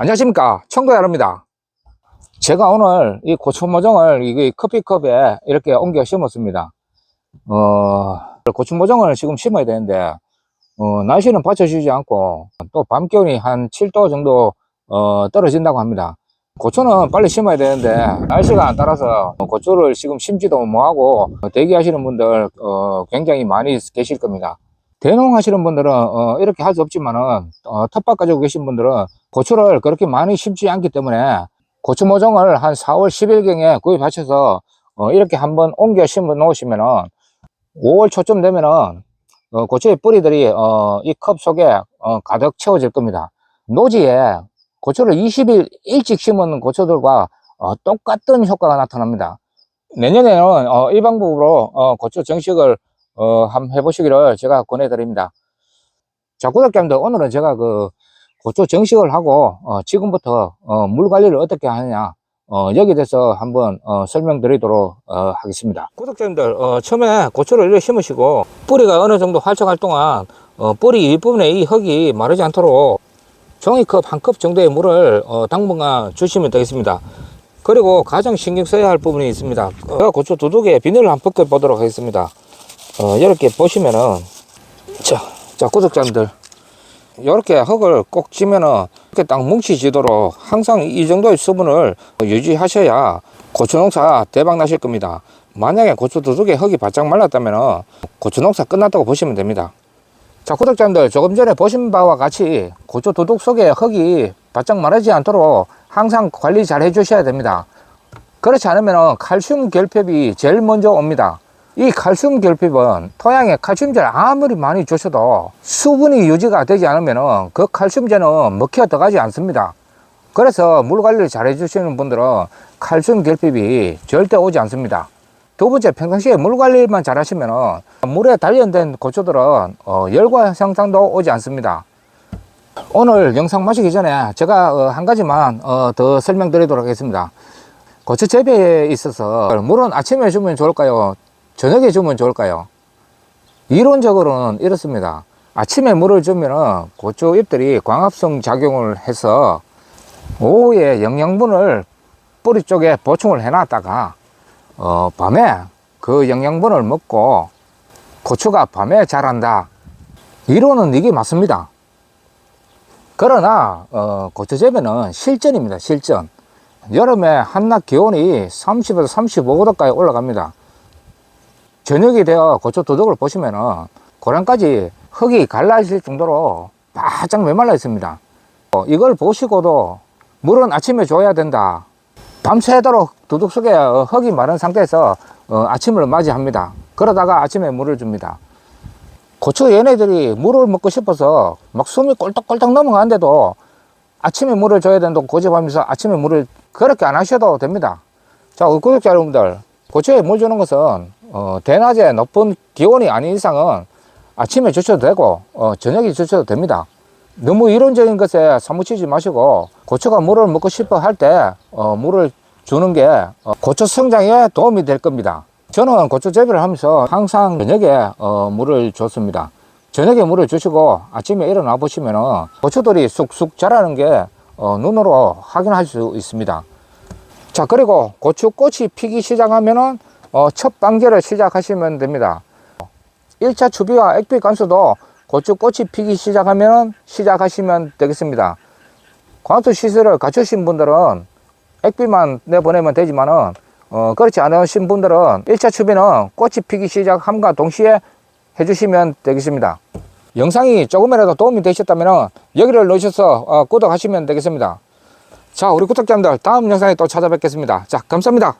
안녕하십니까. 청도야로입니다. 제가 오늘 이 고추모종을 이 커피컵에 이렇게 옮겨 심었습니다. 어 고추모종을 지금 심어야 되는데 어, 날씨는 받쳐주지 않고 또 밤기온이 한 7도 정도 어, 떨어진다고 합니다. 고추는 빨리 심어야 되는데 날씨가 안 따라서 고추를 지금 심지도 못하고 대기하시는 분들 어, 굉장히 많이 계실 겁니다 대농 하시는 분들은 어, 이렇게 할 수 없지만은 어, 텃밭 가지고 계신 분들은 고추를 그렇게 많이 심지 않기 때문에 고추 모종을 한 4월 10일경에 구입하셔서 어, 이렇게 한번 옮겨 심어 놓으시면은 5월 초쯤 되면은 어, 고추의 뿌리들이 어, 이 컵 속에 어, 가득 채워질 겁니다. 노지에 고추를 20일 일찍 심은 고추들과 어, 똑같은 효과가 나타납니다. 내년에는 어, 이 방법으로 어, 고추 정식을 어, 한번 해보시기를 제가 권해드립니다. 자, 구독자님들, 오늘은 제가 그, 고추 정식을 하고, 어, 지금부터, 어, 물 관리를 어떻게 하느냐, 어, 여기에 대해서 한번, 어, 설명드리도록, 어, 하겠습니다. 구독자님들, 어, 처음에 고추를 이렇게 심으시고, 뿌리가 어느 정도 활성할 동안, 어, 뿌리 윗부분에 이 흙이 마르지 않도록 종이컵 한 컵 정도의 물을, 어, 당분간 주시면 되겠습니다. 그리고 가장 신경 써야 할 부분이 있습니다. 어, 고추 두둑에 비닐을 한번 벗겨 보도록 하겠습니다. 어, 이렇게 보시면은, 자, 자, 구독자님들. 이렇게 흙을 꼭 찌면은, 이렇게 딱 뭉치지도록 항상 이 정도의 수분을 유지하셔야 고추 농사 대박 나실 겁니다. 만약에 고추 두둑에 흙이 바짝 말랐다면은, 고추 농사 끝났다고 보시면 됩니다. 자, 구독자님들, 조금 전에 보신 바와 같이 고추 두둑 속에 흙이 바짝 마르지 않도록 항상 관리 잘 해주셔야 됩니다. 그렇지 않으면 칼슘 결핍이 제일 먼저 옵니다. 이 칼슘 결핍은 토양에 칼슘제를 아무리 많이 주셔도 수분이 유지가 되지 않으면 그 칼슘제는 먹혀 들어가지 않습니다. 그래서 물 관리를 잘 해주시는 분들은 칼슘 결핍이 절대 오지 않습니다. 두 번째, 평상시에 물 관리만 잘 하시면 물에 단련된 고추들은 어, 열과 형상도 오지 않습니다. 오늘 영상 마시기 전에 제가 어, 한 가지만 어, 더 설명드리도록 하겠습니다. 고추 재배에 있어서 물은 아침에 주면 좋을까요? 저녁에 주면 좋을까요? 이론적으로는 이렇습니다. 아침에 물을 주면 고추 잎들이 광합성 작용을 해서 오후에 영양분을 뿌리 쪽에 보충을 해놨다가 어, 밤에 그 영양분을 먹고 고추가 밤에 자란다. 이론은 이게 맞습니다. 그러나 어, 고추 재배는 실전입니다. 실전. 여름에 한낮 기온이 30에서 35도까지 올라갑니다. 저녁이 되어 고추 도둑을 보시면은 고량까지 흙이 갈라질 정도로 바짝 메말라 있습니다. 어, 이걸 보시고도 물은 아침에 줘야 된다. 밤새도록 도둑 속에 어, 흙이 마른 상태에서 어, 아침을 맞이합니다. 그러다가 아침에 물을 줍니다. 고추 얘네들이 물을 먹고 싶어서 막 숨이 꼴떡꼴떡 넘어가는데도 아침에 물을 줘야 된다고 고집하면서 아침에 물을 그렇게 안 하셔도 됩니다. 자, 구독자 여러분들, 고추에 물 주는 것은 어, 대낮에 높은 기온이 아닌 이상은 아침에 주셔도 되고 어, 저녁에 주셔도 됩니다. 너무 이론적인 것에 사무치지 마시고 고추가 물을 먹고 싶어 할때 어, 물을 주는 게 어, 고추 성장에 도움이 될 겁니다. 저는 고추 재배를 하면서 항상 저녁에 어, 물을 줬습니다. 저녁에 물을 주시고 아침에 일어나 보시면 은 고추들이 쑥쑥 자라는 게 어, 눈으로 확인할 수 있습니다. 자 그리고 고추 꽃이 피기 시작하면은 어, 첫 방제를 시작하시면 됩니다. 1차 추비와 액비 감수도 고추 꽃이 피기 시작하면 시작하시면 되겠습니다. 광수 시설을 갖추신 분들은 액비만 내보내면 되지만은 어, 그렇지 않으신 분들은 1차 추비는 꽃이 피기 시작함과 동시에 해주시면 되겠습니다. 영상이 조금이라도 도움이 되셨다면 여기를 넣으셔서 어, 구독하시면 되겠습니다. 자, 우리 구독자님들 다음 영상에 또 찾아뵙겠습니다. 자, 감사합니다.